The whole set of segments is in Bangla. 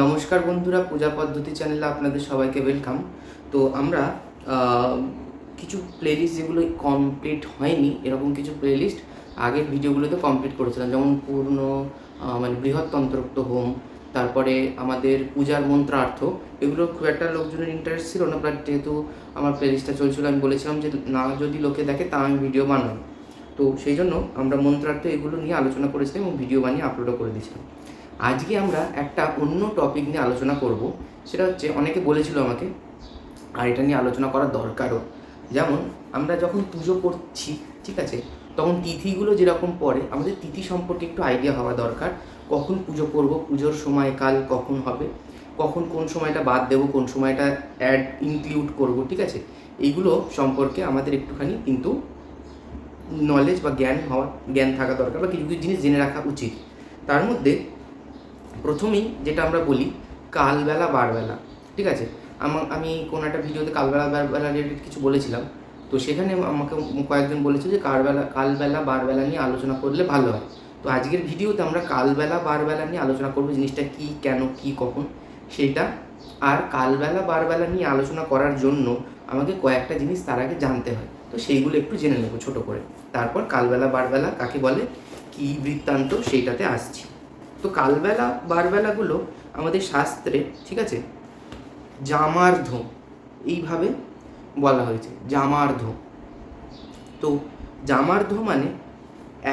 নমস্কার বন্ধুরা, পূজা পদ্ধতি চ্যানেলে আপনাদের সবাইকে ওয়েলকাম তো আমরা কিছু প্লেলিস্ট যেগুলো কমপ্লিট হয়নি, এরকম কিছু প্লেলিস্ট আগের ভিডিওগুলোতে কমপ্লিট করেছিলাম। যেমন পূর্ণ মানে বৃহৎ তন্ত্রোক্ত হোম, তারপরে আমাদের পূজার মন্ত্রার্থ, এগুলো খুব একটা লোকজনের ইন্টারেস্ট ছিল না বাট যেহেতু আমার প্লেলিস্টটা চলছিল, আমি বলেছিলাম যে না, যদি লোকে দেখে, তা আমি ভিডিও বানাবো তো সেই জন্য আমরা মন্ত্রার্থ এগুলো নিয়ে আলোচনা করেছিলাম এবং ভিডিও বানিয়ে আপলোডও করে দিয়েছিলাম। আজকে আমরা একটা অন্য টপিক নিয়ে আলোচনা করব, সেটা হচ্ছে অনেকে বলেছিল আমাকে, আর এটা নিয়ে আলোচনা করা দরকারও। যেমন, আমরা যখন পুজো করছি, ঠিক আছে, তখন তিথিগুলো যেরকম পড়ে, আমাদের তিথি সম্পর্কে একটু আইডিয়া হওয়া দরকার। কখন পুজো করব, পুজোর সময়কাল কখন হবে, কখন কোন সময়টা বাদ দেবো, কোন সময়টা অ্যাড ইনক্লুড করব, ঠিক আছে? এইগুলো সম্পর্কে আমাদের একটুখানি কিন্তু নলেজ বা জ্ঞান হওয়া, জ্ঞান থাকা দরকার বা কিছু কিছু জিনিস জেনে রাখা উচিত। তার মধ্যে প্রথমেই যেটা আমরা বলি কালবেলা, বারবেলা, ঠিক আছে? আমা কোনো একটা ভিডিওতে কালবেলা, বারবেলা রিলেটেড কিছু বলেছিলাম। তো সেখানে আমাকে কয়েকজন বলেছে যে কালবেলা কালবেলা, বারবেলা নিয়ে আলোচনা করলে ভালো হয়। তো আজকের ভিডিওতে আমরা কালবেলা, বারবেলা নিয়ে আলোচনা করব, জিনিসটা কি, কেন, কি, কখন সেইটা আর কালবেলা, বারবেলা নিয়ে আলোচনা করার জন্য আমাকে কয়েকটা জিনিস তার আগে জানতে হয়। তো সেইগুলো একটু জেনে নেব ছোট করে। তারপর কালবেলা, বারবেলা কাকে বলে, কি বৃত্তান্ত সেইটাতে আসছি। তো কালবেলা, বারবেলাগুলো আমাদের শাস্ত্রে, ঠিক আছে? জামার্ধ এইভাবে বলা হয়েছে জামার্ধ তো জামার্ধ মানে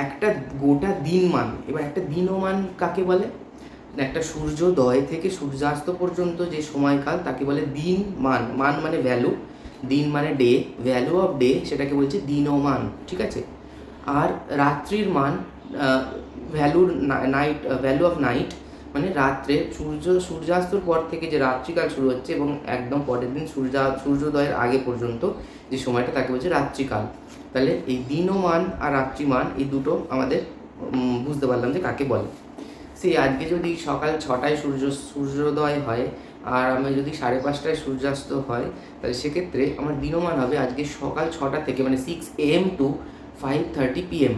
একটা গোটা দিন মান, এবার একটা দিনমান কাকে বলে? একটা সূর্যোদয় থেকে সূর্যাস্ত পর্যন্ত যে সময়কাল, তাকে বলে দিন মান। মান মানে ভ্যালু দিন মানে ডে ভ্যালু অফ ডে সেটাকে বলছে দিনমান ঠিক আছে? আর রাত্রির মান ভ্যালুর নাইট ভ্যালু অফ নাইট মানে রাত্রে সূর্য, সূর্যাস্তর পর থেকে যে রাত্রিকাল শুরু হচ্ছে এবং একদম পরের দিন সূর্যা, সূর্যোদয়ের আগে পর্যন্ত যে সময়টা তাকে বলছে রাত্রিকাল। তাহলে এই দিনমান আর রাত্রিমান এই দুটো আমাদের বুঝতে পারলাম যে কাকে বলে। সেই আজকে যদি সকাল ছটায় সূর্য, সূর্যোদয় হয় আর আমি যদি সাড়ে পাঁচটায় সূর্যাস্ত হয়, তাহলে সেক্ষেত্রে আমার দিনমান হবে আজকে সকাল ছটা থেকে মানে six AM to five thirty PM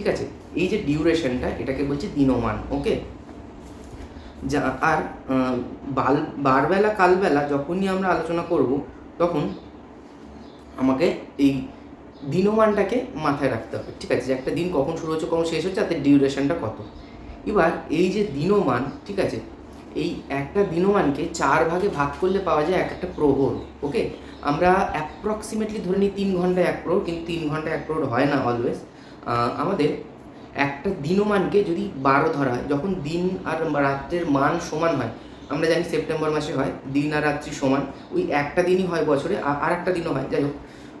ঠিক আছে? এই যে ডিউরেশনটা এটাকে বলছে দিনমান ওকে যা, আর বাল, বারবেলা, কালবেলা যখনই আমরা আলোচনা করব, তখন আমাকে এই দিনমানটাকে মাথায় রাখতে হবে, ঠিক আছে? যে একটা দিন কখন শুরু হচ্ছে, কখন শেষ হচ্ছে, তাতে ডিউরেশনটা কত? এবার এই যে দিনমান, ঠিক আছে? এই একটা দিনমানকে চার ভাগে ভাগ করলে পাওয়া যায় এক একটা প্রহর ওকে আমরা অ্যাপ্রক্সিমেটলি ধরে নিই তিন ঘণ্টা এক প্রহর, কিন্তু তিন ঘণ্টা এক প্রহর হয় না অলওয়েজ আমাদের একটা দিনমানকে যদি বারো ধরা হয়, যখন দিন আর রাত্রের মান সমান হয়, আমরা জানি সেপ্টেম্বর মাসে হয়, দিন আর রাত্রি সমান, ওই একটা দিনই হয় বছরে, আর- একটা দিনও হয়, যাই হোক।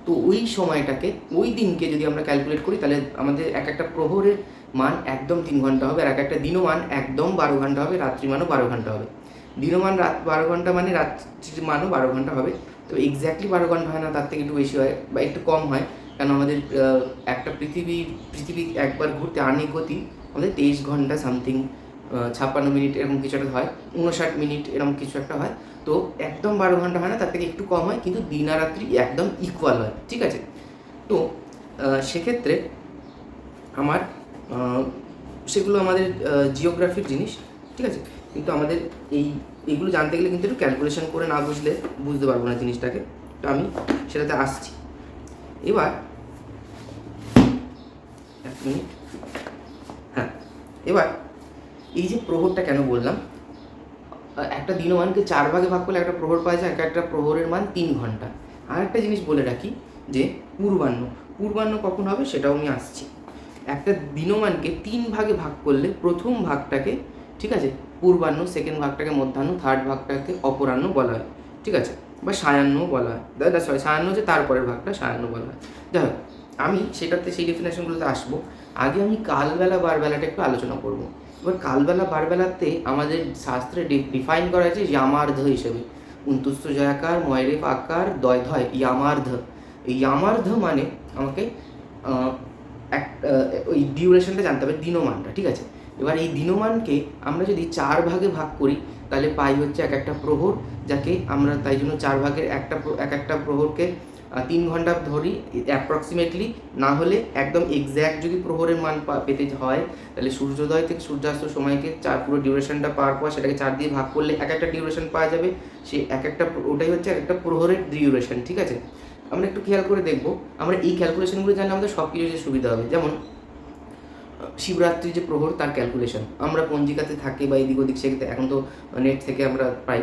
তো ওই সময়টাকে, ওই দিনকে যদি আমরা ক্যালকুলেট করি, তাহলে আমাদের এক একটা প্রহরের মান একদম তিন ঘণ্টা হবে, আর এক একটা দিনও মান একদম বারো ঘণ্টা হবে, রাত্রি মানও বারো ঘণ্টা হবে। দিনমান রাত, বারো ঘণ্টা মানে রাত্রির মানও বারো ঘণ্টা হবে। তো এক্স্যাক্টলি বারো ঘণ্টা হয় না, তার থেকে একটু বেশি হয় বা একটু কম হয়। কারণ আমাদের একটা পৃথিবী পৃথিবী একবার ঘুরতে আর্নিক গতি, আমাদের তেইশ ঘণ্টা সামথিং ছাপ্পান্ন মিনিট এরকম কিছু একটা হয় উনষাট মিনিট এরকম কিছু একটা হয়। তো একদম বারো ঘণ্টা হয় না, তার থেকে একটু কম হয়, কিন্তু দিন আর রাত্রি একদম ইকুয়াল হয়, ঠিক আছে? তো সেক্ষেত্রে আমার সেগুলো আমাদের জিওগ্রাফির জিনিস, ঠিক আছে? কিন্তু আমাদের এই এইগুলো জানতে গেলে কিন্তু একটু ক্যালকুলেশন করে না বুঝলে বুঝতে পারব না জিনিসটাকে। তো আমি সেটাতে আসছি। এবার মিনিট হ্যাঁ এবার এই যে প্রহরটা কেন বললাম? একটা দিনমানকে চার ভাগে ভাগ করলে একটা প্রহর পাওয়া যায় এক একটা প্রহরের মান তিন ঘণ্টা। আর একটা জিনিস বলে রাখি যে, পূর্বাহ্ন। পূর্বাহ্ন কখন হবে সেটাও আমি আসছি। একটা দিনমানকে তিন ভাগে ভাগ করলে প্রথম ভাগটাকে, ঠিক আছে, পূর্বাহ্ন সেকেন্ড ভাগটাকে মধ্যাহ্ন থার্ড ভাগটাকে অপরাহ্ন বলা হয়, ঠিক আছে, বা সায়াহ্নও বলা হয়। সরি সায়াহ্ন হচ্ছে তারপরের ভাগটা সায়াহ্ন বলা হয়। যাই হোক আমি সেটাতে সেই ডেফিনেশনগুলোতে আসব। আগে আমি কালবেলা, বারবেলাটা একটু আলোচনা করব। এবার কালবেলা, বারবেলাতে আমাদের শাস্ত্রে ডিফাইন করা হয়েছে ইয়ামার্ধ হিসেবে। উন্তুস্ত জয়াকার ময়রেফ আকার দয় ধয় ইয়ামার্ধ। এই ইয়ামার্ধ মানে আমাকে এক ওই ডিউরেশনটা জানতে হবে, দিনমানটা, ঠিক আছে? এবার এই দিনমানকে আমরা যদি চার ভাগে ভাগ করি, তাহলে পাই হচ্ছে এক একটা প্রহর, যাকে আমরা তাই জন্য চার ভাগের একটা এক একটা প্রহরকে তিন ঘণ্টা ধরি অ্যাপ্রক্সিমেটলি না হলে একদম এক্স্যাক্ট যদি প্রহরের মান পেতে হয়, তাহলে সূর্যোদয় থেকে সূর্যাস্ত সময়কে চার, পুরো ডিউরেশনটা পাওয়ার পর সেটাকে চার দিয়ে ভাগ করলে এক একটা ডিউরেশন পাওয়া যাবে। সে এক একটা, ওটাই হচ্ছে এক একটা প্রহরের ডিউরেশন ঠিক আছে? আমরা একটু খেয়াল করে দেখব। আমরা এই ক্যালকুলেশনগুলো জানলে আমাদের সব কিছু সুবিধা হবে। যেমন শিবরাত্রি যে প্রহর, তার ক্যালকুলেশন আমরা পঞ্জিকাতে থাকি বা এদিক ওদিক সেখানে এখন তো নেট থেকে আমরা পাই।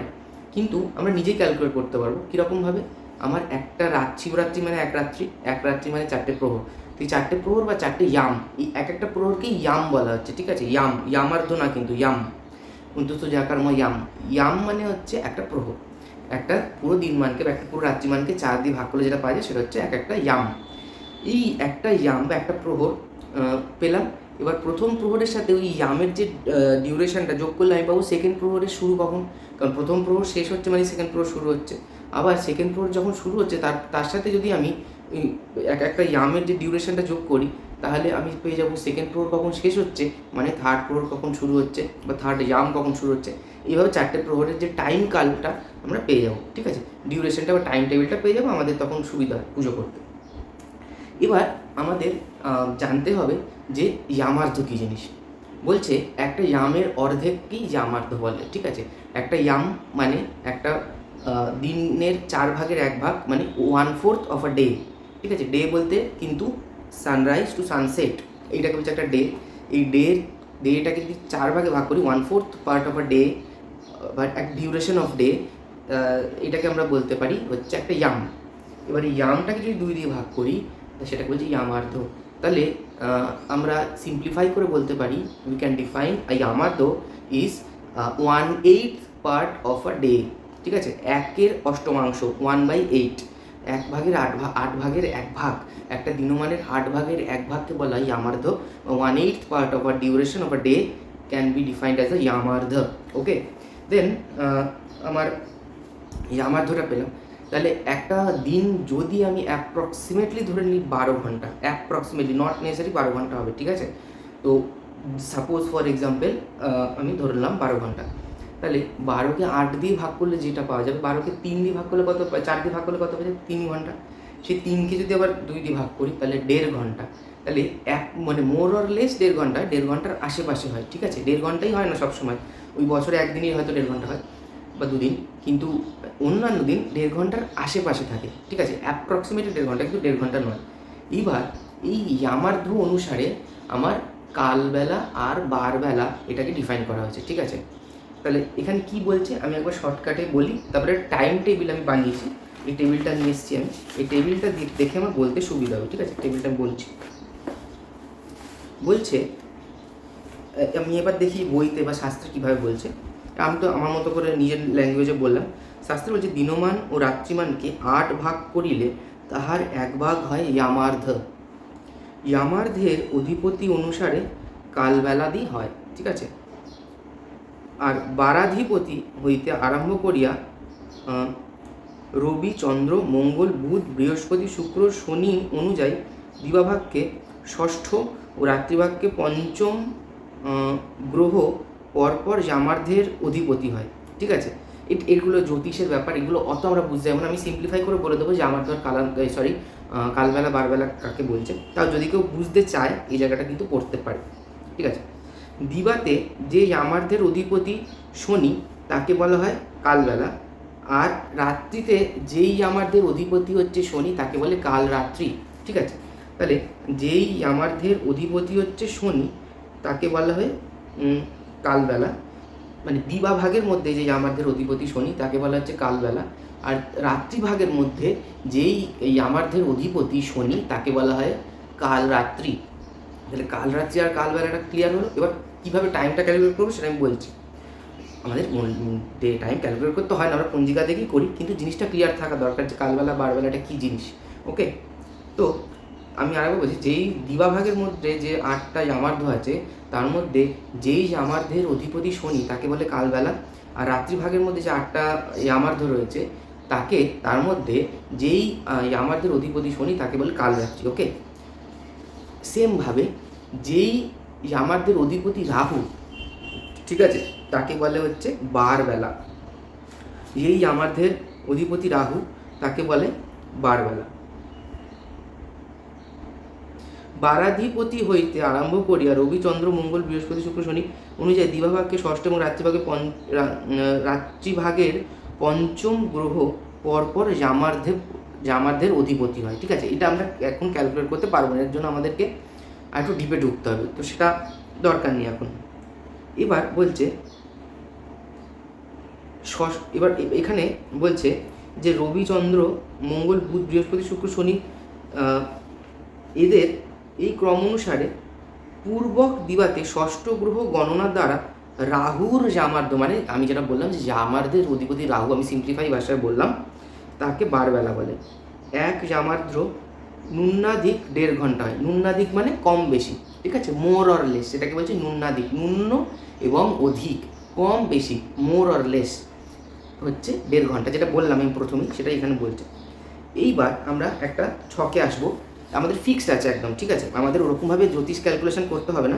কিন্তু আমরা নিজেই ক্যালকুলেট করতে পারব। কীরকমভাবে আমার একটা রাত শিবরাত্রি মানে এক রাত্রি এক রাত্রি মানে চারটে প্রহর। তো এই চারটে প্রহর বা চারটে ইয়াম, এই এক একটা প্রহরকেই ইয়াম বলা হচ্ছে, ঠিক আছে? ইয়াম ইয়ামার্ধ না কিন্তু, ইয়াম। অন্তত জাকারময় ইয়াম। ইয়াম মানে হচ্ছে একটা প্রহর। একটা পুরো দিনমানকে বা একটা পুরো রাত্রিমানকে চার দিয়ে ভাগ করলে যেটা পাওয়া যায় সেটা হচ্ছে এক একটা ইয়াম। এই একটা ইয়াম বা একটা প্রহর পেলাম। এবার প্রথম প্রহরের সাথে ওই ইয়ামের যে ডিউরেশনটা যোগ করলে আমি পাবো সেকেন্ড প্রহরের শুরু কখন? কারণ প্রথম প্রহর শেষ হচ্ছে মানে সেকেন্ড প্রহর শুরু হচ্ছে। আবার সেকেন্ড ফ্লোর যখন শুরু হচ্ছে, তার তার সাথে যদি আমি এক একটা ইয়ামের যে ডিউরেশনটা যোগ করি, তাহলে আমি পেয়ে যাব সেকেন্ড ফ্লোর কখন শেষ হচ্ছে মানে থার্ড ফ্লোর কখন শুরু হচ্ছে, বা থার্ড ইয়াম কখন শুরু হচ্ছে, এইভাবে চারটে প্রহরের যে টাইম কালটা আমরা পেয়ে যাব, ঠিক আছে? ডিউরেশনটা বা টাইম টেবিলটা পেয়ে যাব, আমাদের তখন সুবিধা হয় পুজো করতে। এবার আমাদের জানতে হবে যে ইয়ামার্ধ কী জিনিস? বলছে একটা ইয়ামের অর্ধেককেই ইয়ামার্ধ বলে, ঠিক আছে? একটা ইয়াম মানে একটা দিনের চার ভাগের এক ভাগ মানে one fourth of a day ঠিক আছে? ডে বলতে কিন্তু সানরাইজ টু সানসেট এইটাকে বলছে একটা ডে এই ডে ডেটাকে যদি চার ভাগে ভাগ করি one fourth part of a day বা এক ডিউরেশন অফ ডে এটাকে আমরা বলতে পারি হচ্ছে একটা ইয়াম এবার এই ইয়ামটাকে যদি দুই দিয়ে ভাগ করি সেটাকে বলছি ইয়ামার্ধ। তাহলে আমরা সিম্পলিফাই করে বলতে পারি we can define a ইয়ামার্ধ is one eight part of a day ঠিক আছে? একের অষ্টমাংশ ওয়ান বাই এইট এক ভাগের আট ভাগ আট ভাগের এক ভাগ। একটা দিনমানের আট ভাগের এক ভাগকে বলা হয় ইয়ামার্ধ। One eight part of a duration of a day can be defined as a ইয়ামার্ধ। Okay then আমার ইয়ামার্ধটা পেলাম। তাহলে একটা দিন যদি আমি অ্যাপ্রক্সিমেটলি ধরে নিই বারো ঘণ্টা অ্যাপ্রক্সিমেটলি নট নেসারি বারো ঘণ্টা হবে, ঠিক আছে? তো সাপোজ ফর এক্সাম্পল আমি ধরে নিলাম বারো ঘণ্টা। তাহলে বারোকে আট দিয়ে ভাগ করলে যেটা পাওয়া যাবে, বারোকে তিন দিয়ে ভাগ করলে কত চার দিয়ে ভাগ করলে কত পাওয়া যাবে তিন ঘণ্টা। সেই তিনকে যদি আবার দুই দিয়ে ভাগ করি, তাহলে দেড় ঘণ্টা। তাহলে এক মানে মোর অর লেস দেড় ঘণ্টা, দেড় ঘণ্টার আশেপাশে হয়, ঠিক আছে? দেড় ঘন্টাই হয় না সবসময়। ওই বছরে একদিনই হয়তো দেড় ঘণ্টা হয় বা দুদিন, কিন্তু অন্যান্য দিন দেড় ঘণ্টার আশেপাশে থাকে, ঠিক আছে? অ্যাপ্রক্সিমেটলি দেড় ঘণ্টা, কিন্তু দেড় ঘণ্টা নয়। এইবার এই ইয়ামার্ধ অনুসারে আমার কালবেলা আর বারবেলা এটাকে ডিফাইন করা হয়েছে, ঠিক আছে? তাহলে এখানে কি বলছে? আমি একবার শর্টকাটে বলি। তারপরে টাইম টেবিল আমি বানিয়েছি। এই টেবিলটা নিয়ে এসেছি আমি। এই টেবিলটা দেখে আমার বলতে সুবিধা হবে, ঠিক আছে? টেবিলটা বলছি। বলছে আমি এবার দেখি বইতে বা শাস্ত্রে কীভাবে বলছে। আমি তো আমার মতো করে নিজের ল্যাঙ্গুয়েজে বললাম। শাস্ত্রে বলছে, দিনমান ও রাত্রিমানকে আট ভাগ করিলে তাহার এক ভাগ হয় ইয়ামার্ধ। ইয়ামার্ধের অধিপতি অনুসারে কালবেলাদি হয়। ঠিক আছে? আর বারাধিপতি হইতে আরম্ভ করিয়া রবি, চন্দ্র, মঙ্গল, বুধ, বৃহস্পতি, শুক্র, শনি অনুযায়ী দিবাভাগকে ষষ্ঠ ও রাত্রিভাগকে পঞ্চম গ্রহ পরপর জামার্ধের অধিপতি হয়। ঠিক আছে? এগুলো জ্যোতিষের ব্যাপার, এগুলো অত আমরা বুঝতে যাব আমি সিম্পলিফাই করে বলে দেবো যে আমার ধর কালা সরি কালবেলা, বারবেলা কাকে বলছে। তাও যদি কেউ বুঝতে চায়, এই জায়গাটা কিন্তু পড়তে পারে। ঠিক আছে? দিবাতে যে ইয়ামার্ধের অধিপতি শনি, তাকে বলা হয় কালবেলা। আর রাত্রিতে যেই ইয়ামার্ধের অধিপতি হচ্ছে শনি, তাকে বলে কাল রাত্রি ঠিক আছে? তাহলে যেই ইয়ামার্ধের অধিপতি হচ্ছে শনি, তাকে বলা হয় কালবেলা। মানে দিবা ভাগের মধ্যে যে ইয়ামার্ধের অধিপতি শনি, তাকে বলা হচ্ছে কালবেলা। আর রাত্রি ভাগের মধ্যে যেই এই ইয়ামার্ধের অধিপতি শনি, তাকে বলা হয় কাল রাত্রি তাহলে কাল রাত্রি আর কালবেলাটা ক্লিয়ার হলো? এবার কীভাবে টাইমটা ক্যালকুলেট করব সেটা আমি বলছি। আমাদের ডে টাইম ক্যালকুলেট করতে হয় না, আমরা পঞ্জিকা দেখেই করি, কিন্তু জিনিসটা ক্লিয়ার থাকা দরকার যে কালবেলা, বারবেলাটা কী জিনিস ওকে তো আমি আরেকবার বলছি, যেই দিবাভাগের মধ্যে যে আটটা জামার্ধ আছে, তার মধ্যে যেই জামার্ধের অধিপতি শনি, তাকে বলে কালবেলা, আর রাত্রিভাগের মধ্যে যে আটটা ইয়ামার্ধ রয়েছে, তাকে, তার মধ্যে যেই ইয়ামার্ধের অধিপতি শনি, তাকে বলে কালরাত্রি ওকে সেমভাবে যেই আমাদের অধিপতি রাহু, ঠিক আছে? তাকে বলে হচ্ছে বারবেলা। এই আমাদের অধিপতি রাহু, তাকে বলে বারবেলা। বারাধিপতি হইতে আরম্ভ করিয়া রবিচন্দ্র মঙ্গল, বৃহস্পতি, শুক্র, শনি অনুযায়ী দিবাভাগকে ষষ্ঠ এবং রাত্রিভাগে রাত্রিভাগের পঞ্চম গ্রহ পরপর জামার্ধে, জামার্ধের অধিপতি হয়, ঠিক আছে? এটা আমরা এখন ক্যালকুলেট করতে পারব না, এর জন্য আমাদেরকে একটু ডিপে ঢুকতে হবে, তো সেটা দরকার নেই এখন। এবার বলছে এবার এখানে বলছে যে রবিচন্দ্র, মঙ্গল বুধ, বৃহস্পতি, শুক্র, শনি এদের এই ক্রম অনুসারে পূর্বক দিবাতে ষষ্ঠ গ্রহ গণনার দ্বারা রাহুর জামার্দ মানে আমি যেটা বললাম যে জামার্ধের অধিপতি রাহু, আমি সিম্পলিফাই ভাষায় বললাম, তাকে বারবেলা বলে। এক জামার্দ্র নুন্নাধিক দেড় ঘণ্টা হয়। নুন্নাধিক মানে কম বেশি, ঠিক আছে? মোর অর লেস সেটাকে বলছে নুন্নাধিক ন্যূন এবং অধিক, কম বেশি মোর অর লেস হচ্ছে দেড় ঘণ্টা, যেটা বললাম আমি প্রথমেই সেটা এখানে বলছে। এইবার আমরা একটা ছকে আসব। আমাদের ফিক্সড আছে একদম, ঠিক আছে? আমাদের ওরকমভাবে জ্যোতিষ ক্যালকুলেশন করতে হবে না।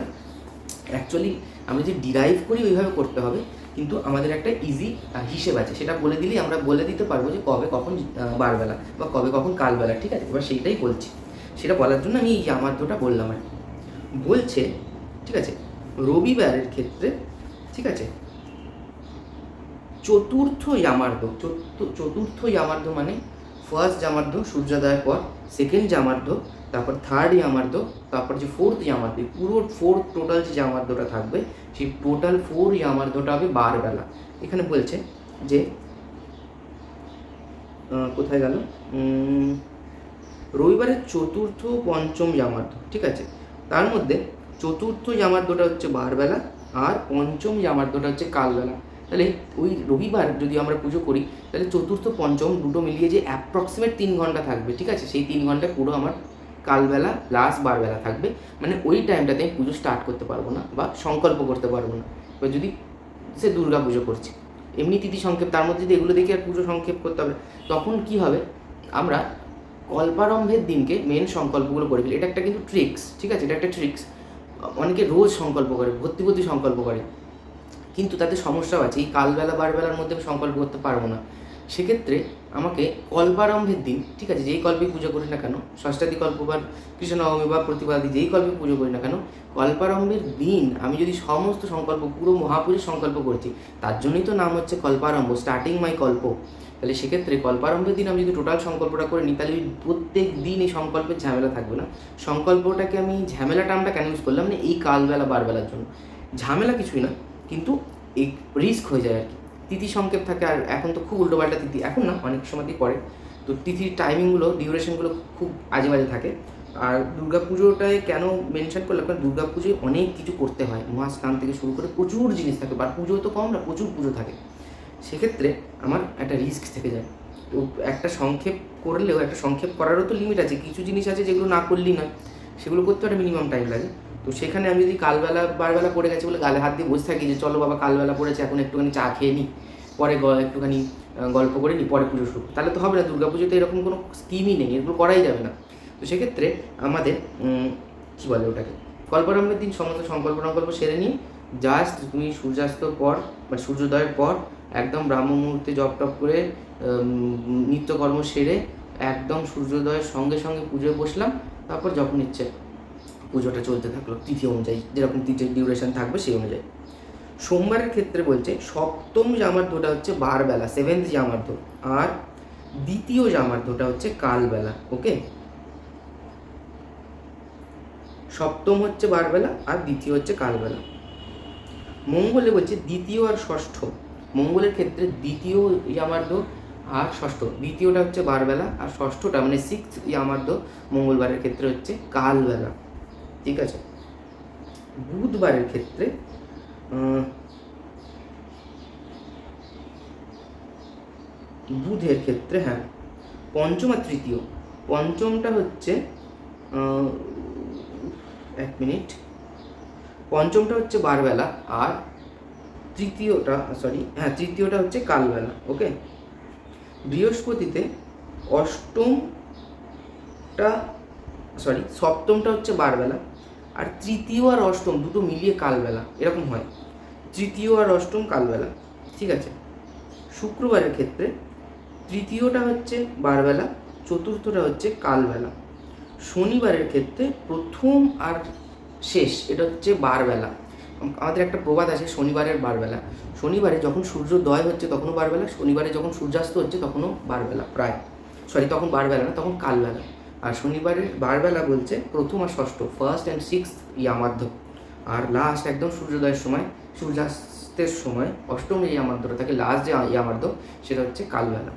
অ্যাকচুয়ালি আমরা যে ডিরাইভ করি, ওইভাবে করতে হবে। কিন্তু আমাদের একটা ইজি হিসেব আছে। সেটা বলে দিলেই আমরা বলে দিতে পারব যে কবে কখন বারবেলা বা কবে কখন কালবেলা, ঠিক আছে? এবার সেইটাই বলছি। সেটা বলার জন্য আমি এই আমার্ধটা বললাম আর বলছে, ঠিক আছে, রবিবারের ক্ষেত্রে, ঠিক আছে চতুর্থ চতু- চতুর্থ জামার্ধ মানে ফার্স্ট জামার্ধ সূর্যোদয়ের পর সেকেন্ড জামার্ধ তারপর থার্ড জামার্ধ তারপর যে ফোর্থ এই পুরো ফোর্থ টোটাল যে জামার্ধটা থাকবে, সেই টোটাল ফোর জামার্ধটা হবে বারবেলা। এখানে বলছে যে কোথায় গেল? রবিবারের চতুর্থ পঞ্চম জামার্ধ ঠিক আছে? তার মধ্যে চতুর্থ জামার্ধটা হচ্ছে বারবেলা, আর পঞ্চম জামার্ধটা হচ্ছে কালবেলা। তাহলে ওই রবিবার যদি আমরা পুজো করি, তাহলে চতুর্থ, পঞ্চম দুটো মিলিয়ে যে অ্যাপ্রক্সিমেট তিন ঘণ্টা থাকবে, ঠিক আছে? সেই তিন ঘণ্টা পুরো আমার কালবেলা প্লাস বারবেলা থাকবে। মানে ওই টাইমটাতে আমি পুজো স্টার্ট করতে পারব না বা সংকল্প করতে পারব না। এবার যদি সে দুর্গা পুজো করছে। এমনি তিথি সংক্ষেপ, তার মধ্যে যদি এগুলো দেখে আর পুজো সংক্ষেপ করতে হবে, তখন কি হবে? আমরা কল্পারম্ভের দিনকে মেন সংকল্পগুলো করে ফেলি। এটা একটা কিন্তু ট্রিক্স ঠিক আছে? এটা একটা ট্রিক্স অনেকে রোজ সংকল্প করে, ভর্তি ভর্তি সংকল্প করে। কিন্তু তাতে সমস্যাও আছে। এই কালবেলা, বারবেলার মধ্যে সংকল্প করতে পারব না। সেক্ষেত্রে আমাকে কল্পারম্ভের দিন, ঠিক আছে, যেই কল্পে পুজো করি না কেন, ষষ্ঠাদি কল্প বা কৃষ্ণনবমী বা প্রতিবাদী যেই কল্পে পুজো করি না কেন, কল্পারম্ভের দিন আমি যদি সমস্ত সংকল্প, পুরো মহাপুরের সংকল্প করছি, তার জন্যই তো নাম হচ্ছে কল্পারম্ভ স্টার্টিং মাই কল্প। তাহলে সেক্ষেত্রে কল্পারম্ভের দিন আমি যদি টোটাল সংকল্পটা করে নিই, তাহলে প্রত্যেক দিন এই সংকল্পের ঝামেলা থাকবে না। সংকল্পটাকে আমি ঝামেলা টার্মটা কেন ইউজ করলাম? না এই কালবেলা বারবেলার জন্য। ঝামেলা কিছুই না, কিন্তু এই রিস্ক হয়ে যায় আর কি। তিথি সংক্ষেপ থাকে আর এখন তো খুব উল্টোপাল্টা তিথি। এখন না, অনেক সময়তেই পড়ে তো তিথির টাইমিংগুলো ডিউরেশনগুলো খুব আজে বাজে থাকে। আর দুর্গা পুজোটায় কেন মেনশন করলাম? কারণ দুর্গা পুজোয় অনেক কিছু করতে হয়। মহাস্নান থেকে শুরু করে প্রচুর জিনিস থাকে। বা পুজো তো কম না, প্রচুর পুজো থাকে। সেক্ষেত্রে আমার একটা রিস্ক থেকে যায়। তো একটা সংক্ষেপ করলেও, একটা সংক্ষেপ করারও তো লিমিট আছে। কিছু জিনিস আছে যেগুলো না করলেই নয়। সেগুলো করতে একটা মিনিমাম টাইম লাগে। তো সেখানে আমি যদি কালবেলা, বারবেলা পড়ে গেছে বলে গালে হাত দিয়ে বসে থাকি যে চলো বাবা কালবেলা পড়েছে, এখন একটুখানি চা খেয়ে নিই পরে একটুখানি গল্প করে নিই পরে পুজো শুরু তাহলে তো হবে না দুর্গা পুজোতে এরকম কোনো স্কিমই নেই এগুলো করাই যাবে না। তো সেক্ষেত্রে আমাদের কী বলে ওটাকে, কল্পরম্ভের দিন সমস্ত সংকল্প টঙ্কল্প সেরে নিয়ে জাস্ট তুমি সূর্যাস্ত পর বা সূর্যোদয়ের পর একদম ব্রাহ্ম মুহূর্তে জপ টপ করে নিত্যকর্ম সেরে একদম সূর্যোদয়ের সঙ্গে সঙ্গে পুজোয় বসলাম, তারপর যখন ইচ্ছে পুজোটা চলতে থাকল, তিথি অনুযায়ী, যেরকম তিথির ডিউরেশন থাকবে সেই অনুযায়ী। সোমবারের ক্ষেত্রে বলছে, সপ্তম জামার্ধটা হচ্ছে বারবেলা সেভেন্থ জামার্ধ আর দ্বিতীয় জামার্ধটা হচ্ছে কালবেলা ওকে সপ্তম হচ্ছে বারবেলা আর দ্বিতীয় হচ্ছে কালবেলা। মঙ্গলে বলছে দ্বিতীয় আর ষষ্ঠ। মঙ্গলের ক্ষেত্রে দ্বিতীয় ইয়ামার্ধ আর ষষ্ঠ। দ্বিতীয়টা হচ্ছে বারবেলা আর ষষ্ঠটা মানে সিক্স ইয়ামার্ধ মঙ্গলবারের ক্ষেত্রে হচ্ছে কালবেলা। ঠিক আছে? বুধবারের ক্ষেত্রে বুধের ক্ষেত্রে হ্যাঁ পঞ্চম আর তৃতীয়। পঞ্চমটা হচ্ছে এক মিনিট। পঞ্চমটা হচ্ছে বারবেলা আর তৃতীয়টা সরি হ্যাঁ তৃতীয়টা হচ্ছে কালবেলা, ওকে? বৃহস্পতিতে অষ্টমটা সরি সপ্তমটা হচ্ছে বারবেলা। আর তৃতীয় আর অষ্টম দুটো মিলিয়ে কালবেলা, এরকম হয়। তৃতীয় আর অষ্টম কালবেলা, ঠিক আছে? শুক্রবারের ক্ষেত্রে তৃতীয়টা হচ্ছে বারবেলা, চতুর্থটা হচ্ছে কালবেলা। শনিবারের ক্ষেত্রে প্রথম আর শেষ, এটা হচ্ছে বারবেলা। আমাদের একটা প্রবাদ আছে, শনিবারের বারবেলা। শনিবারে যখন সূর্যোদয় হচ্ছে তখনও বারবেলা, শনিবারে যখন সূর্যাস্ত হচ্ছে তখনও বারবেলা, প্রায়। সরি, তখন বারবেলা না, তখন কালবেলা। আর শনিবারের বারবেলা বলছে প্রথম আর ষষ্ঠ ফার্স্ট অ্যান্ড সিক্স ইয়ামার্ধ আর লাস্ট একদম সূর্যোদয়ের সময়, সূর্যাস্তের সময়, অষ্টম যে ইয়ামার্ধটা থাকে লাস্ট যে ইয়ামার্ধ সেটা হচ্ছে কালবেলা।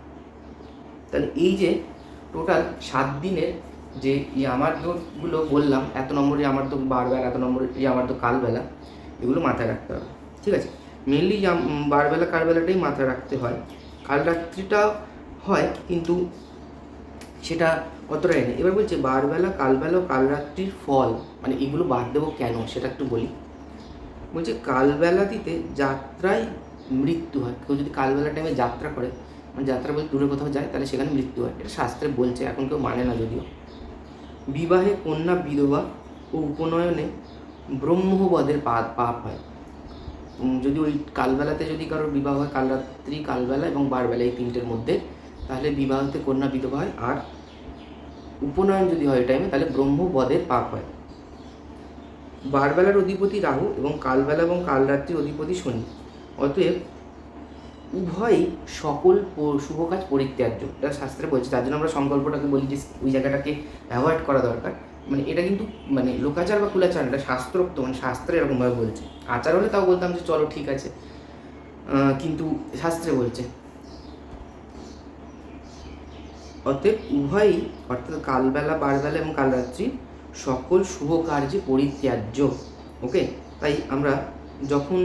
তাহলে এই যে টোটাল সাত দিনের যে ইয়ামার্ধগুলো বললাম, এত নম্বর ইয়ামার্ধ বারবেলা, এত নম্বর ইয়ামার্ধ কালবেলা, এগুলো মাথায় রাখতে হবে, ঠিক আছে? মেনলি বারবেলা, কালবেলাটাই মাথায় রাখতে হয়। কাল রাত্রিটা হয়, কিন্তু সেটা অতটাই নেই এবার বলছে বারবেলা, কালবেলা ও কালরাত্রির ফল মানে এগুলো বাদ দেবো কেন? সেটা একটু বলি। বলছে কালবেলা দিতে যাত্রায় মৃত্যু হয়। কেউ যদি কালবেলা টাইমে যাত্রা করে মানে যাত্রা বলে দূরে কোথাও যায়, তাহলে সেখানে মৃত্যু হয়। এটা শাস্ত্রে বলছে, এখন কেউ মানে না যদিও। বিবাহে কন্যা বিধবা ও উপনয়নে ব্রহ্মবদের পাপ পাপ হয়। যদি ওই কালবেলাতে যদি কারোর বিবাহ হয়, কালরাত্রি, কালবেলা এবং বারবেলা এই তিনটের মধ্যে, তাহলে বিবাহতে কন্যা বিধবা হয়। আর উপনয়ন যদি হয় টাইমে তাহলে ব্রহ্মবদের পাপ হয়। বারবেলার অধিপতি রাহু এবং কালবেলা এবং কালরাত্রির অধিপতি শনি। অতএব উভয়ই সকল শুভ কাজ পরিত্যাজ্য। এটা শাস্ত্রে বলছে, তার জন্য আমরা সংকল্পটাকে বলি যে ওই জায়গাটাকে অ্যাভয়েড করা দরকার। মানে এটা কিন্তু মানে লোকাচার বা কুলাচার এটা শাস্ত্রোক্ত মানে শাস্ত্রে এরকমভাবে বলছে। আচার হলে তাও বলতাম যে চলো ঠিক আছে। কিন্তু শাস্ত্রে বলছে অতএব উভয়ই, অর্থাৎ কালবেলা, বারবেলা এবং কালরাত্রি, সকল শুভ কার্যে পরিত্যাজ্য। ওকে? তাই আমরা যখন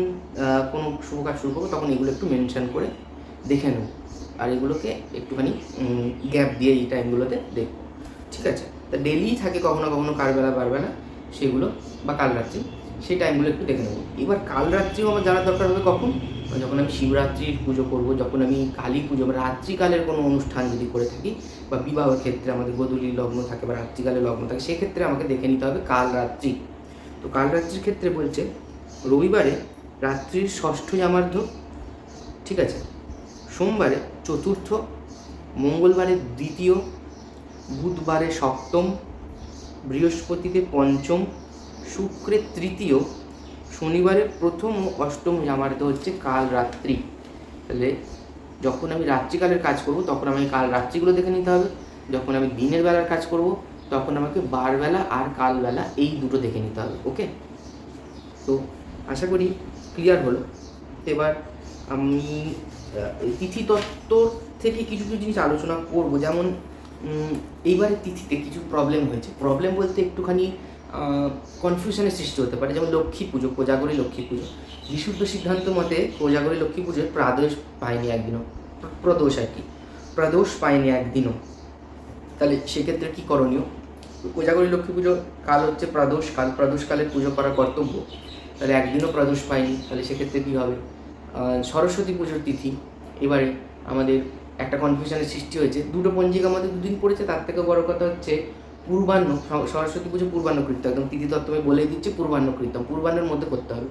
কোনো শুভ কাজ শুরু করব, তখন এগুলো একটু মেনশান করে দেখে নেব। আর এগুলোকে একটুখানি গ্যাপ দিয়ে এই টাইমগুলোতে দেখব। ঠিক আছে? তা ডেলি থাকে কখনো কখনো কালবেলা, বারবেলা, সেগুলো বা কাল রাত্রি সেই টাইমগুলো একটু দেখে নেব। এবার কাল রাত্রিও আমার জানার দরকার হবে কখন? যখন আমি শিবরাত্রির পুজো করব, যখন আমি কালী পুজো বা রাত্রিকালের কোনো অনুষ্ঠান যদি করে থাকি বা বিবাহের ক্ষেত্রে আমাদের গোধূলি লগ্ন থাকে বা রাত্রিকালে লগ্ন থাকে, সেক্ষেত্রে আমাকে দেখে নিতে হবে কাল রাত্রি তো কাল রাত্রির ক্ষেত্রে বলছে, রবিবারে রাত্রির ষষ্ঠ জামার্ধ, ঠিক আছে? সোমবারে চতুর্থ, মঙ্গলবারে দ্বিতীয়, বুধবারে সপ্তম, বৃহস্পতিতে পঞ্চম, শুক্রে তৃতীয় শনিবারে প্রথম ও অষ্টম জামার্ধ হচ্ছে কাল রাত্রি। তাহলে যখন আমি রাত্রিকালের কাজ করব তখন আমাকে কাল রাত্রিগুলো দেখে নিতে হবে। যখন আমি দিনের বেলার কাজ করব তখন আমাকে বারবেলা আর কালবেলা এই দুটো দেখে নিতে হবে ওকে? তো আশা করি ক্লিয়ার হলো। এবার আমি আহ, এই তিথি তত্ত্ব থেকে কিছু কিছু জিনিস আলোচনা করব। যেমন এইবারে তিথিতে কিছু প্রবলেম হয়েছে। প্রবলেম বলতে একটুখানি কনফিউশনের সৃষ্টি হতে পারে, যেমন লক্ষ্মী পুজো, কোজাগরী লক্ষ্মী পুজো। বিশুদ্ধ সিদ্ধান্ত মতে কোজাগরী লক্ষ্মী পুজোর প্রাদোষ পায়নি একদিনও প্রদোষ আর কি, প্রদোষ পায়নি একদিনও। তাহলে সেক্ষেত্রে কী করণীয়? কোজাগরী লক্ষ্মী পুজো কাল হচ্ছে প্রদোষ কাল, প্রদোষ কালে পুজো করা কর্তব্য। তাহলে একদিনও প্রদোষ পায়নি, তাহলে সেক্ষেত্রে কী হবে? সরস্বতী পুজোর তিথি, এবারে আমাদের একটা কনফিউশনের সৃষ্টি হয়েছে। দুটো পঞ্জিকা আমাদের দুদিন পড়েছে, তার থেকে বড় কথা হচ্ছে পূর্বাহ্ন সরস্বতী পুজো পূর্বাহ্ন কৃত্য একদম তিথি বলে দিচ্ছে পূর্বাহ্ন কৃত্য পূর্বাহ্নের মধ্যে করতে হবে।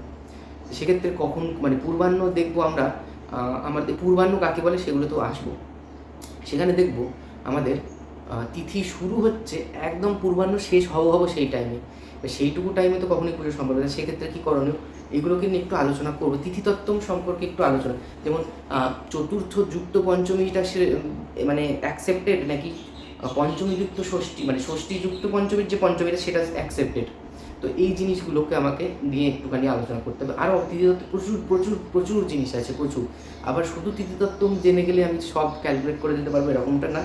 সেক্ষেত্রে কখন মানে পূর্বাহ্ন দেখব আমরা আমাদের পূর্বাহ্ন কাকে বলে সেগুলো তো আসব। সেখানে দেখব আমাদের তিথি শুরু হচ্ছে একদম পূর্বাহ্ন শেষ হব হব সেই টাইমে সেইটুকু টাইমে তো কখনোই পুজো সম্ভব না। সেক্ষেত্রে কী করণীয়? এগুলোকে নিয়ে একটু আলোচনা করব। তিথিতত্ত্ব সম্পর্কে একটু আলোচনা। যেমন চতুর্থ যুক্ত পঞ্চমীটা সে মানে অ্যাকসেপ্টেড নাকি আহ, পঞ্চমী যুক্ত ষষ্ঠী মানে ষষ্ঠী যুক্ত পঞ্চমীর যে পঞ্চমীটা সেটা অ্যাকসেপ্টেড তো এই জিনিসগুলোকে আমাকে নিয়ে একটুখানি আলোচনা করতে হবে। আরও তিথিতত্ত্ব প্রচুর প্রচুর প্রচুর জিনিস আছে প্রচুর। আবার শুধু তিথিতত্ত্ব জেনে গেলে আমি সব ক্যালকুলেট করে দিতে পারব এরকমটা না।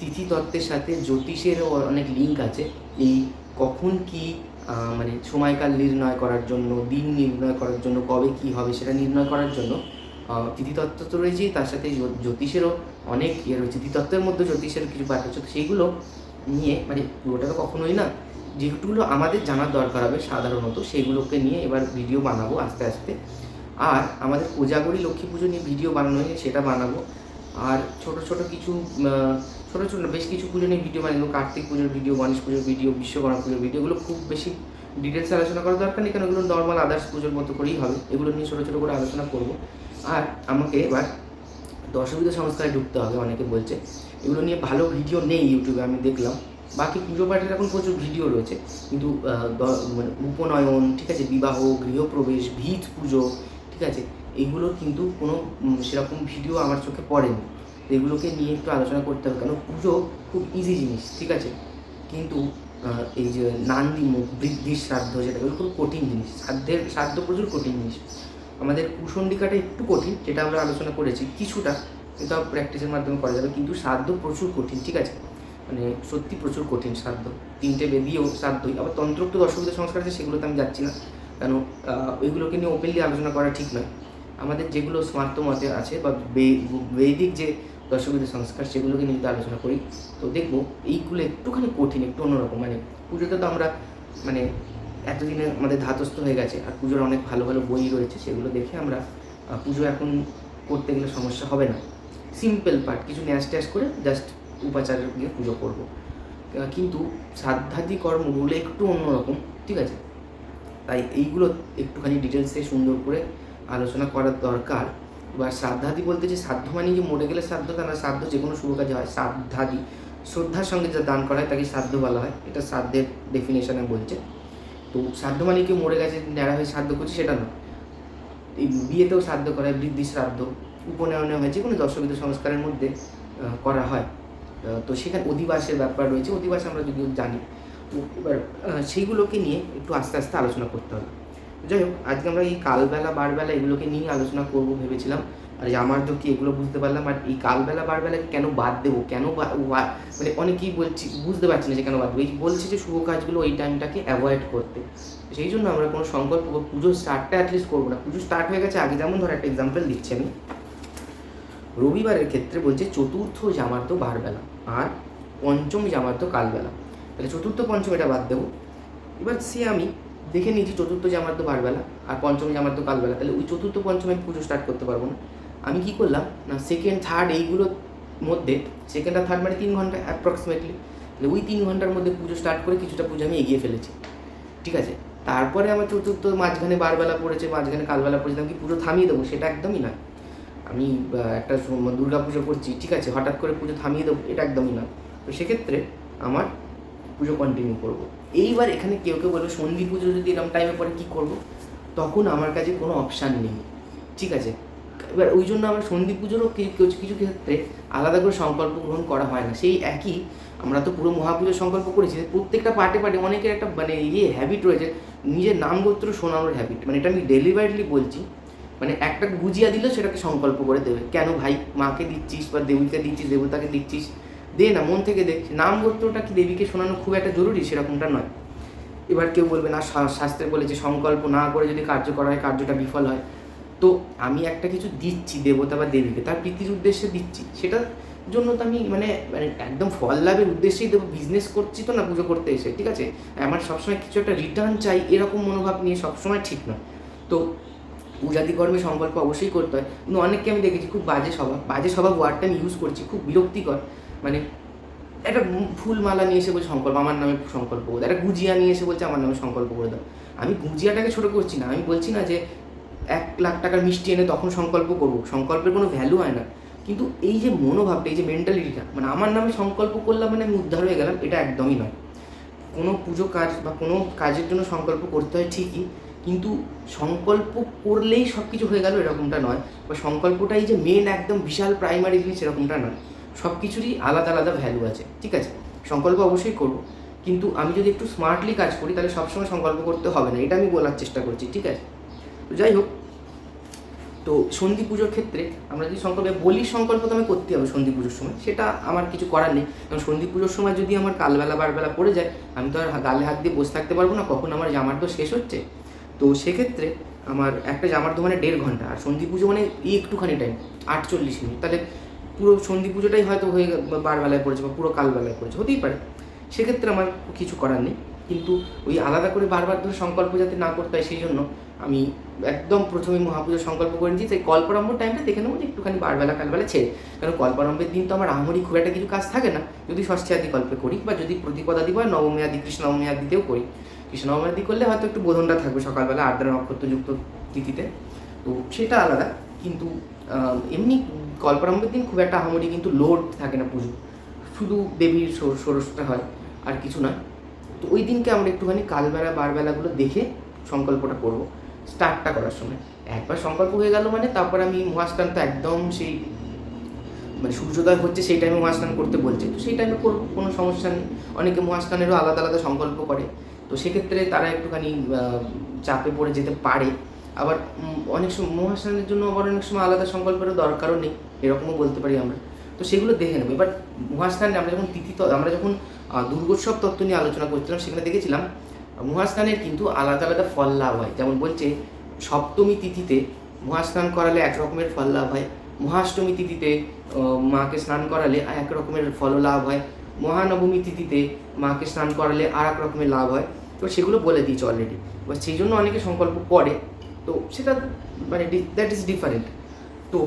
তিথিতত্ত্বের সাথে জ্যোতিষেরও অনেক লিঙ্ক আছে। এই কখন কি মানে সময়কাল নির্ণয় করার জন্য দিন নির্ণয় করার জন্য কবে কি হবে সেটা নির্ণয় করার জন্য তিথিতত্ত্ব তো রয়েছেই, তার সাথে জ্যোতিষেরও অনেক ইয়ে রয়েছে। তিথিতত্ত্বের মধ্যে জ্যোতিষের কিছু আছে তো সেইগুলো নিয়ে মানে পুরোটা তো কখনোই না যেগুলো আমাদের জানার দরকার হবে সাধারণত সেগুলোকে নিয়ে এবার ভিডিও বানাবো আস্তে আস্তে। আর আমাদের কোজাগরী লক্ষ্মী পুজো নিয়ে ভিডিও বানানো হয়েছে, সেটা বানাবো। আর ছোট ছোট কিছু ছোট ছোট বেশ কিছু পুজো নিয়ে ভিডিও বানাবো, কার্তিক পুজোর ভিডিও, গণেশ পুজোর ভিডিও, বিশ্বকর্মা পুজোর ভিডিও, এগুলো খুব বেশি ডিটেলস আলোচনা করার দরকার নেই কারণ এগুলো নর্মাল আদার্স পুজোর মতো করেই হবে, এগুলো নিয়ে ছোটো ছোটো করে আলোচনা করব। আর আমাকে এবার দশবিধ সংস্কারে ঢুকতে হবে, অনেকে বলছে। এগুলো নিয়ে ভালো ভিডিও নেই ইউটিউবে, আমি দেখলাম। বাকি পুজো পাঠের এখন প্রচুর ভিডিও রয়েছে। কিন্তু মানে উপনয়ন, ঠিক আছে, বিবাহ, গৃহপ্রবেশ, ভিত পুজো, ঠিক আছে এইগুলোর কিন্তু কোনো সেরকম ভিডিও আমার চোখে পড়েনি। এগুলোকে নিয়ে একটু আলোচনা করতে হবে কেন পুজো খুব ইজি জিনিস, ঠিক আছে? কিন্তু এই যে নান্দি বৃদ্ধির শ্রাদ্ধ যেটা এগুলো খুব কঠিন জিনিস। শ্রাদ্ধের, শ্রাদ্ধ প্রচুর কঠিন জিনিস। আমাদের কুসন্ডিকাটা একটু কঠিন, যেটা আমরা আলোচনা করেছি কিছুটা এটা প্র্যাকটিসের মাধ্যমে করা যাবে, কিন্তু শ্রাদ্ধ প্রচুর কঠিন, ঠিক আছে? মানে সত্যি প্রচুর কঠিন শ্রাদ্ধ তিনটে বেদিও শ্রাদ্ধই আবার তন্ত্রোক্ত দশবিধ সংস্কার আছে, সেগুলোতে আমি যাচ্ছি না। কেন? ওইগুলোকে নিয়ে ওপেনলি আলোচনা করা ঠিক নয়। আমাদের যেগুলো স্মার্ত মতে আছে বে- বৈদিক যে দর্শকদের সংস্কার, সেগুলোকে নিয়ে আলোচনা করি, তো দেখব এইগুলো একটুখানি কঠিন, একটু অন্যরকম। মানে পুজোতে তো আমরা মানে এতদিনে আমাদের ধাতস্থ হয়ে গেছে আর পুজোর অনেক ভালো ভালো বই রয়েছে, সেগুলো দেখে আমরা পুজো এখন করতে গেলে সমস্যা হবে না। সিম্পল পার্ট কিছু ন্যাশ ট্যাশ করে জাস্ট উপাচার গিয়ে পুজো করব। কিন্তু শ্রাদ্ধাদি কর্মগুলো একটু অন্যরকম, ঠিক আছে? তাই এইগুলো একটুখানি ডিটেলসে সুন্দর করে আলোচনা করার দরকার। এবার শ্রাদ্ধাদি বলতে যে শ্রাদ্ধ মানে যে মরে গেলে শ্রাদ্ধ তা না শ্রাদ্ধ যে কোনো শুভ কাজে হয়। শ্রাদ্ধাদি শ্রদ্ধার সঙ্গে যা দান করা হয়, তাকে শ্রাদ্ধ বলা হয়। এটা শ্রাদ্ধের ডেফিনেশনে বলছে। তো শ্রাদ্ধ মানে কেউ মরে গেছে, ন্যাড়া হয়ে শ্রাদ্ধ করছে সেটা না এই বিয়েতেও শ্রাদ্ধ করা হয়, বৃদ্ধি শ্রাদ্ধ, উপনয়নে হয় যে কোনো দশবিধ সংস্কারের মধ্যে করা হয়। তো সেখানে অধিবাসের ব্যাপার রয়েছে, অধিবাস আমরা যদিও জানি। এবার সেইগুলোকে নিয়ে একটু আস্তে আস্তে আলোচনা করতে হবে। যাই হোক, আজকে আমরা এই কালবেলা, বারবেলা এগুলোকে নিয়ে আলোচনা করব ভেবেছিলাম। আর এই আমার তো কি এগুলো বুঝতে পারলাম আর এই কালবেলা, বারবেলা কেন বাদ দেবো? কেন মানে অনেকেই বলছি, বুঝতে পারছি না যে কেন বাদ দেবো। এই বলছে যে শুভ কাজগুলো ওই টাইমটাকে অ্যাভয়েড করতে। সেই জন্য আমরা কোনো সংকল্প পুজো স্টার্টটা অ্যাটলিস্ট করব না। পুজো স্টার্ট হয়ে গেছে, আগে যেমন ধর একটা এক্সাম্পল দিচ্ছি আমি। রবিবারের ক্ষেত্রে বলছে চতুর্থ জামার্ত বারবেলা আর পঞ্চম জামার্ত কালবেলা। তাহলে চতুর্থ, পঞ্চম এটা বাদ দেবো। এবার সে আমি দেখে নিয়েছি চতুর্থ জামার্ত বারবেলা আর পঞ্চম জামার তো কালবেলা। তাহলে ওই চতুর্থ পঞ্চমে পুজো স্টার্ট করতে পারব না। আমি কি করলাম? না সেকেন্ড থার্ড এইগুলোর মধ্যে সেকেন্ড আর থার্ড মানে তিন ঘণ্টা অ্যাপ্রক্সিমেটলি তাহলে ওই তিন ঘণ্টার মধ্যে পুজো স্টার্ট করে কিছুটা পুজো আমি এগিয়ে ফেলেছি। ঠিক আছে? তারপরে আমার চতুর্থ মাঝখানে বারবেলা পড়েছে, মাঝখানে কালবেলা পড়েছে, আমি কি পুজো থামিয়ে দেবো? সেটা একদমই নয়। আমি একটা দুর্গা পুজো করছি, ঠিক আছে? হঠাৎ করে পুজো থামিয়ে দেবো, এটা একদমই না তো সেক্ষেত্রে আমার পুজো কন্টিনিউ করব। এইবার এখানে কেউ কেউ বলবে, সন্ধি পুজো যদি এরকম টাইমে পরে কী করব? তখন আমার কাছে কোনো অপশান নেই। ঠিক আছে? এবার ওই জন্য আমার সন্ধি পুজোরও কিছু কিছু ক্ষেত্রে আলাদা করে সংকল্প গ্রহণ করা হয় না। সেই একই আমরা তো পুরো মহাপুজোর সংকল্প করেছি প্রত্যেকটা পার্টে পার্টে অনেকের একটা মানে ইয়ে হ্যাবিট রয়েছে, নিজের নাম গোত্র শোনানোর হ্যাবিট মানে এটা আমি ডেলিভারিলি বলছি মানে একটা গুজিয়া দিলেও সেটাকে সংকল্প করে দেবে। কেন ভাই, মাকে দিচ্ছিস বা দেবীকে দিচ্ছিস, দেবতাকে দিচ্ছিস? দে না, মন থেকে দেখ নাম গোত্রটা কি দেবীকে শোনানো খুব একটা জরুরি? সেরকমটা নয়। এবার কেউ বলবে, না শাস্ত্রে বলেছে সংকল্প না করে যদি কার্য করা হয়, কার্যটা বিফল হয়। তো আমি একটা কিছু দিচ্ছি, দেবতা বা দেবীকে, তার প্রীতির উদ্দেশ্যে দিচ্ছি। সেটার জন্য তো আমি মানে মানে একদম ফল লাভের উদ্দেশ্যেই দেবো বিজনেস করছি তো না পুজো করতে এসে, ঠিক আছে? আমার সবসময় কিছু একটা রিটার্ন চাই, এরকম মনোভাব নিয়ে সবসময় ঠিক নয় তো পূজাদি কর্মে সংকল্প অবশ্যই করতে হয়। কিন্তু অনেককে আমি দেখেছি, খুব বাজে স্বভাব বাজে স্বভাব ওয়ার্ডটা আমি ইউজ করছি, খুব বিরক্তিকর। মানে একটা ফুল মালা নিয়ে এসে বলছে, সংকল্প, আমার নামে সংকল্প করে দাও। একটা গুজিয়া নিয়ে এসে বলছে, আমার নামে সংকল্প করে দাও। আমি গুজিয়াটাকে ছোটো করছি না, আমি বলছি না যে এক লাখ টাকার মিষ্টি এনে তখন সংকল্প করব। সংকল্পের কোনো ভ্যালু হয় না। কিন্তু এই যে মনোভাবটা, এই যে মেন্টালিটিটা মানে আমার নামে সংকল্প করলাম মানে আমি উদ্ধার হয়ে গেলাম, এটা একদমই নয়। কোনো পুজো কাজ বা কোনো কাজের জন্য সংকল্প করতে হয় ঠিকই, কিন্তু সংকল্প করলেই সব কিছু হয়ে গেল এরকমটা নয়। বা সংকল্পটাই যে মেন একদম বিশাল প্রাইমারি জিনিস এরকমটা নয়। সব কিছুরই আলাদা আলাদা ভ্যালু আছে, ঠিক আছে? সংকল্প অবশ্যই করব। কিন্তু আমি যদি একটু স্মার্টলি কাজ করি, তাহলে সবসময় সংকল্প করতে হবে না। এটা আমি বলার চেষ্টা করছি, ঠিক আছে? তো যাই হোক তো সন্ধি পুজোর ক্ষেত্রে আমরা যদি সংকল্প বলি সংকল্প তো আমি করতে হবে সন্ধি পুজোর সময়, সেটা আমার কিছু করার নেই। কারণ সন্ধি পুজোর সময় যদি আমার কালবেলা বারবেলা পড়ে যায়, আমি তো আর গালে হাত দিয়ে বসে থাকতে পারব না, কখন আমার জামার তো শেষ হচ্ছে। তো সেক্ষেত্রে আমার একটা জামার তো মানে দেড় ঘণ্টা, আর সন্ধি পুজো মানে একটুখানি টাইম আটচল্লিশ মিনিট। তাহলে পুরো সন্ধি পুজোটাই হয়তো হয়ে বারবেলায় পড়েছে, বা পুরো কালবেলায় পড়েছে, হতেই পারে। সেক্ষেত্রে আমার কিছু করার নেই। কিন্তু ওই আলাদা করে বারবার ধরে সংকল্প যাতে না করতে হয়, সেই জন্য আমি একদম প্রথমে মহাপুজোর সংকল্প করে নিচ্ছি সেই কল্পারম্ভর টাইমটা দেখে নেব যে একটুখানি বারবেলা কালবেলা ছেড়ে। কারণ কল্পারম্ভের দিন তো আমার আহামরি খুব একটা কিছু কাজ থাকে না। যদি ষষ্ঠী আদি কল্পে করি বা যদি প্রতিপদাদি বা নবমী আদি কৃষ্ণ নবমী আদিতেও করি। কৃষ্ণ নবমী আদি করলে হয়তো একটু বোধনটা থাকবে সকালবেলা আর্দ্রা নক্ষত্রযুক্ত তিথিতে। তো সেটা আলাদা, কিন্তু এমনি কল্পারম্ভের দিন খুব একটা আহামরি কিন্তু লোড থাকে না পুজো শুধু দেবীর ষোড়শটা হয়, আর কিছু নয়। তো ওই দিনকে আমরা একটুখানি কালবেলা, বারবেলাগুলো দেখে সংকল্পটা করব। স্টার্টটা করার সময়। একবার সংকল্প হয়ে গেল মানে তারপর আমি মহাস্থান তো একদম সেই মানে সূর্যোদয় হচ্ছে সেই টাইমে মহাস্নান করতে বলছে। তো সেই টাইমে করব কোনো সমস্যা নেই। অনেকে মহাস্নানেরও আলাদা আলাদা সংকল্প করে। তো সেক্ষেত্রে তারা একটুখানি চাপে পড়ে যেতে পারে। আবার অনেক সময় মহাস্নানের জন্য আবার অনেক সময় আলাদা সংকল্পেরও দরকারও নেই। এরকমও বলতে পারি আমরা। তো সেগুলো দেখে নেব। এবার মহাস্নানে আমরা যখন তিথি আমরা যখন দুর্গোৎসব তত্ত্ব নিয়ে আলোচনা করছিলাম, সেখানে দেখেছিলাম মহাস্নানের কিন্তু আলাদা আলাদা ফল লাভ হয়। যেমন বলছে, সপ্তমী তিথিতে মহাস্নান করালে এক রকমের ফল লাভ হয়, মহাষ্টমী তিথিতে মাকে স্নান করালে এক রকমের ফল লাভ হয়, মহানবমী তিথিতে মাকে স্নান করালে আর এক রকমের লাভ হয়। তো সেগুলো বলে দিয়েছে অলরেডি এবার সেই জন্য অনেকে সংকল্প করে, তো সেটা মানে দ্যাট ইজ ডিফারেন্ট তো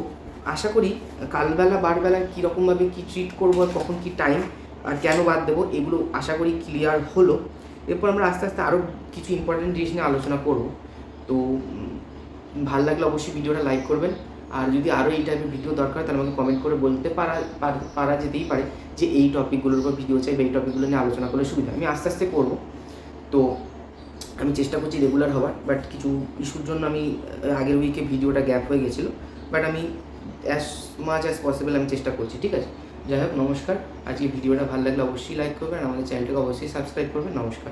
আশা করি কালবেলা বারবেলা কীরকমভাবে কী ট্রিট করব আর কখন কী টাইম আর কেন বাদ দেবো, এগুলো আশা করি ক্লিয়ার হলো। এরপর আমরা আস্তে আস্তে আরও কিছু ইম্পর্টেন্ট জিনিস নিয়ে আলোচনা করব। তো ভালো লাগলে অবশ্যই ভিডিওটা লাইক করবেন। আর যদি আরও এই টাইপের ভিডিও দরকার তাহলে আমাকে কমেন্ট করে বলতে পারা, পার- যেতেই পারে যে এই টপিকগুলোর উপর ভিডিও চাই বা এই টপিকগুলো নিয়ে আলোচনা করলে সুবিধা আমি আস্তে আস্তে করব। তো, আমি চেষ্টা করছি রেগুলার হওয়ার বাট কিছু ইস্যুর জন্য আমি আগের উইকে ভিডিওটা গ্যাপ হয়ে গেছিল। বাট আমি অ্যাজ মাচ অ্যাজ পসিবল আমি চেষ্টা করছি, ঠিক আছে? যাই হোক, নমস্কার। আজকে ভিডিওটা ভালো লাগলে অবশ্যই লাইক করবেন আমাদের চ্যানেলটাকে অবশ্যই সাবস্ক্রাইব করবেন। নমস্কার।